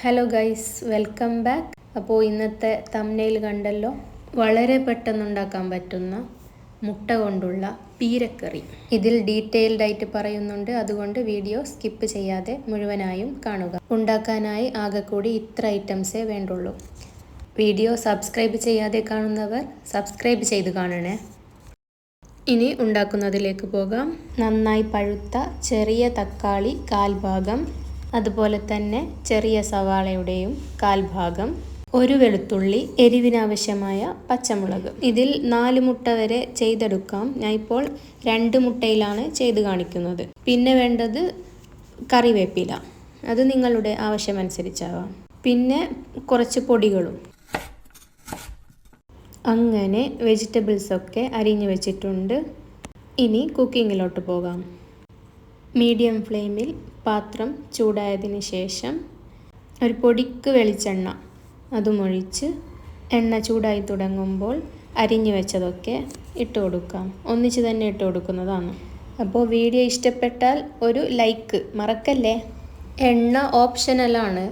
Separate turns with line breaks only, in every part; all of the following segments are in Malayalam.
ഹലോ ഗൈസ് വെൽക്കം ബാക്ക് അപ്പോൾ ഇന്നത്തെ തമ്മനയിൽ കണ്ടല്ലോ. വളരെ പെട്ടെന്ന് ഉണ്ടാക്കാൻ പറ്റുന്ന മുട്ട കൊണ്ടുള്ള പീരക്കറി. ഇതിൽ ഡീറ്റെയിൽഡ് ആയിട്ട് പറയുന്നുണ്ട്. അതുകൊണ്ട് വീഡിയോ സ്കിപ്പ് ചെയ്യാതെ മുഴുവനായും കാണുക. ഉണ്ടാക്കാനായി ആകെ കൂടി ഇത്ര ഐറ്റംസേ വേണ്ടുള്ളൂ. വീഡിയോ സബ്സ്ക്രൈബ് ചെയ്യാതെ കാണുന്നവർ സബ്സ്ക്രൈബ് ചെയ്ത് കാണണേ. ഇനി ഉണ്ടാക്കുന്നതിലേക്ക് പോകാം. നന്നായി പഴുത്ത ചെറിയ തക്കാളി കാൽഭാഗം അതുപോലെ തന്നെ ചെറിയ സവാളയുടെയും കാൽഭാഗം ഒരു വെളുത്തുള്ളി എരിവിനാവശ്യമായ പച്ചമുളക്. ഇതിൽ നാല് മുട്ട വരെ ചെയ്തെടുക്കാം. ഞാൻ ഇപ്പോൾ രണ്ട് മുട്ടയിലാണ് ചെയ്ത് കാണിക്കുന്നത്. പിന്നെ വേണ്ടത് കറിവേപ്പില. അത് നിങ്ങളുടെ ആവശ്യമനുസരിച്ചാവാം. പിന്നെ കുറച്ച് പൊടികളും. അങ്ങനെ വെജിറ്റബിൾസൊക്കെ അരിഞ്ഞു വെച്ചിട്ടുണ്ട്. ഇനി കുക്കിങ്ങിലോട്ട് പോകാം. മീഡിയം ഫ്ലെയിമിൽ പാത്രം ചൂടായതിന് ശേഷം ഒരു പൊടിക്ക് വെളിച്ചെണ്ണ അതുമൊഴിച്ച് എണ്ണ ചൂടായി തുടങ്ങുമ്പോൾ അരിഞ്ഞു വെച്ചതൊക്കെ ഇട്ട് കൊടുക്കാം. ഒന്നിച്ച് തന്നെ ഇട്ട് കൊടുക്കുന്നതാണ്. അപ്പോൾ വീഡിയോ ഇഷ്ടപ്പെട്ടാൽ ഒരു ലൈക്ക് മറക്കല്ലേ? എണ്ണ ഓപ്ഷനലാണ്.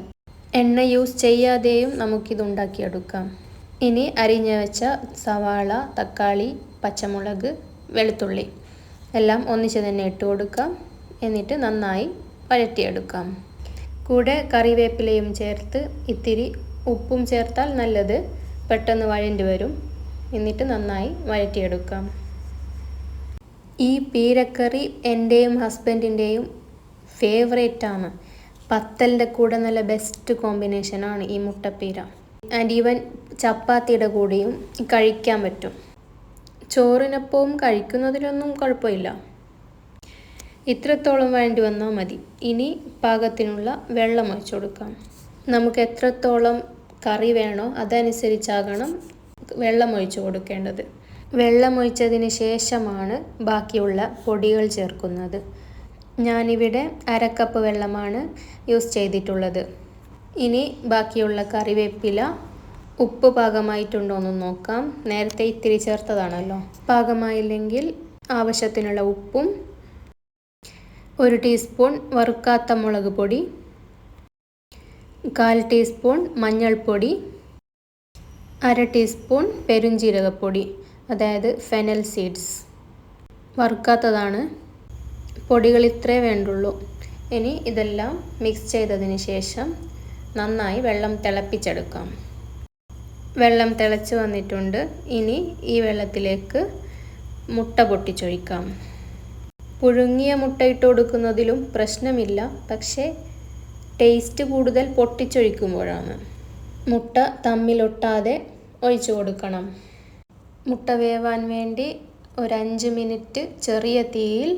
എണ്ണ യൂസ് ചെയ്യാതെയും നമുക്കിത് ഉണ്ടാക്കിയെടുക്കാം. ഇനി അരിഞ്ഞു വെച്ച സവാള തക്കാളി പച്ചമുളക് വെളുത്തുള്ളി എല്ലാം ഒന്നിച്ച് തന്നെ ഇട്ട് കൊടുക്കാം. എന്നിട്ട് നന്നായി വഴറ്റിയെടുക്കാം കൂടെ കറിവേപ്പിലയും ചേർത്ത് ഇത്തിരി ഉപ്പും ചേർത്താൽ നല്ലത്. പെട്ടെന്ന് വഴണ്ടി വരും. എന്നിട്ട് നന്നായി വഴറ്റിയെടുക്കാം ഈ പീരക്കറി എന്റെയും ഹസ്ബൻഡിന്റെയും ഫേവറേറ്റാണ്. പത്തലിന്റെ കൂടെ നല്ല ബെസ്റ്റ് കോമ്പിനേഷനാണ് ഈ മുട്ടപ്പീര. ആൻഡ് ഈവൻ ചപ്പാത്തിയുടെ കൂടെയും കഴിക്കാൻ പറ്റും. ചോറിനൊപ്പവും കഴിക്കുന്നതിലൊന്നും കുഴപ്പമില്ല. ഇത്രത്തോളം വേണ്ടി വന്നാൽ മതി. ഇനി പാകത്തിനുള്ള വെള്ളം ഒഴിച്ചു കൊടുക്കാം. നമുക്ക് എത്രത്തോളം കറി വേണോ അതനുസരിച്ചാകണം വെള്ളം ഒഴിച്ചു കൊടുക്കേണ്ടത്. വെള്ളം ഒഴിച്ചതിന് ശേഷമാണ് ബാക്കിയുള്ള പൊടികൾ ചേർക്കുന്നത്. ഞാനിവിടെ അരക്കപ്പ് വെള്ളമാണ് യൂസ് ചെയ്തിട്ടുള്ളത്. ഇനി ബാക്കിയുള്ള കറിവേപ്പില ഉപ്പ് പാകമായിട്ടുണ്ടോ എന്ന് നോക്കാം. നേരത്തെ ഇത്തിരി ചേർത്തതാണല്ലോ. പാകമായില്ലെങ്കിൽ ആവശ്യത്തിനുള്ള ഉപ്പും ഒരു ടീസ്പൂൺ വറുക്കാത്ത മുളക് പൊടി കാൽ ടീസ്പൂൺ മഞ്ഞൾപ്പൊടി അര ടീസ്പൂൺ പെരുംജീരകപ്പൊടി അതായത് ഫെനൽ സീഡ്സ്. വറുക്കാത്തതാണ്. പൊടികൾ ഇത്രേ വേണ്ടുള്ളൂ. ഇനി ഇതെല്ലാം മിക്സ് ചെയ്തതിന് ശേഷം നന്നായി വെള്ളം തിളപ്പിച്ചെടുക്കാം. വെള്ളം തിളച്ച് വന്നിട്ടുണ്ട്. ഇനി ഈ വെള്ളത്തിലേക്ക് മുട്ട പൊട്ടിച്ചൊഴിക്കാം. പുഴുങ്ങിയ മുട്ട ഇട്ട് കൊടുക്കുന്നതിലും പ്രശ്നമില്ല. പക്ഷേ ടേസ്റ്റ് കൂടുതൽ പൊട്ടിച്ചൊഴിക്കുമ്പോഴാണ്. മുട്ട തമ്മിലൊട്ടാതെ ഒഴിച്ചു കൊടുക്കണം. മുട്ട വേവാൻ വേണ്ടി ഒരഞ്ച് മിനിറ്റ് ചെറിയ തീയിൽ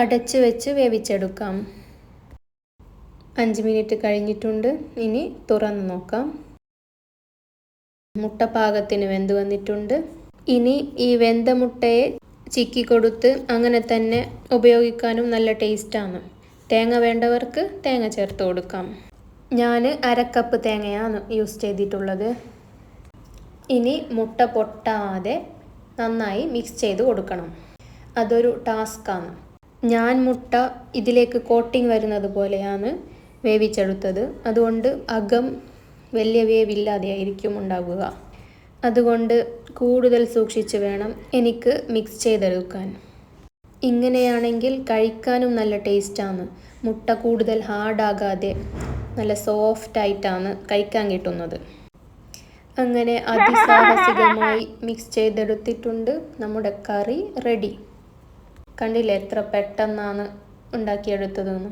അടച്ച് വെച്ച് വേവിച്ചെടുക്കാം. അഞ്ച് മിനിറ്റ് കഴിഞ്ഞിട്ടുണ്ട്. ഇനി തുറന്ന് നോക്കാം. മുട്ട പാകത്തിന് വെന്ത് വന്നിട്ടുണ്ട്. ഇനി ഈ വെന്ത മുട്ടയെ ചിക്കി കൊടുത്ത് അങ്ങനെ തന്നെ ഉപയോഗിക്കാനും നല്ല ടേസ്റ്റാണ്. തേങ്ങ വേണ്ടവർക്ക് തേങ്ങ ചേർത്ത് കൊടുക്കാം. ഞാൻ അരക്കപ്പ് തേങ്ങയാണ് യൂസ് ചെയ്തിട്ടുള്ളത്. ഇനി മുട്ട പൊട്ടാതെ നന്നായി മിക്സ് ചെയ്ത് കൊടുക്കണം. അതൊരു ടാസ്ക്കാണ് ഞാൻ മുട്ട ഇതിലേക്ക് കോട്ടിങ് വരുന്നത് പോലെയാണ് വേവിച്ചെടുത്തത്. അതുകൊണ്ട് അകം വലിയ വേവില്ലാതെയായിരിക്കും ഉണ്ടാകുക അതുകൊണ്ട് കൂടുതൽ സൂക്ഷിച്ച് വേണം എനിക്ക് മിക്സ് ചെയ്തെടുക്കാൻ. ഇങ്ങനെയാണെങ്കിൽ കഴിക്കാനും നല്ല ടേസ്റ്റാണ് മുട്ട കൂടുതൽ ഹാർഡാകാതെ നല്ല സോഫ്റ്റായിട്ടാണ് കഴിക്കാൻ കിട്ടുന്നത്. അങ്ങനെ അതിസാഹസികമായി മിക്സ് ചെയ്തെടുത്തിട്ടുണ്ട് നമ്മുടെ കറി റെഡി കണ്ടില്ലേ എത്ര പെട്ടെന്നാണ് ഉണ്ടാക്കിയെടുത്തതെന്ന്.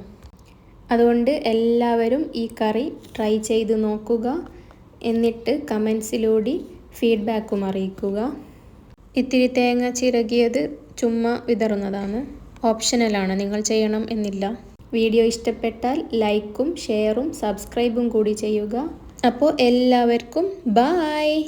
അതുകൊണ്ട് എല്ലാവരും ഈ കറി ട്രൈ ചെയ്ത് നോക്കുക. എന്നിട്ട് കമൻസിലൂടെ ഫീഡ്ബാക്കും അറിയിക്കുക. ഇത്തിരി തേങ്ങ ചിരകിയത് ചുമ്മാ വിതറുന്നതാണ്. ഓപ്ഷനലാണ് നിങ്ങൾ ചെയ്യണം എന്നില്ല. വീഡിയോ ഇഷ്ടപ്പെട്ടാൽ ലൈക്കും ഷെയറും സബ്സ്ക്രൈബും കൂടി ചെയ്യുക. അപ്പോൾ എല്ലാവർക്കും ബായ്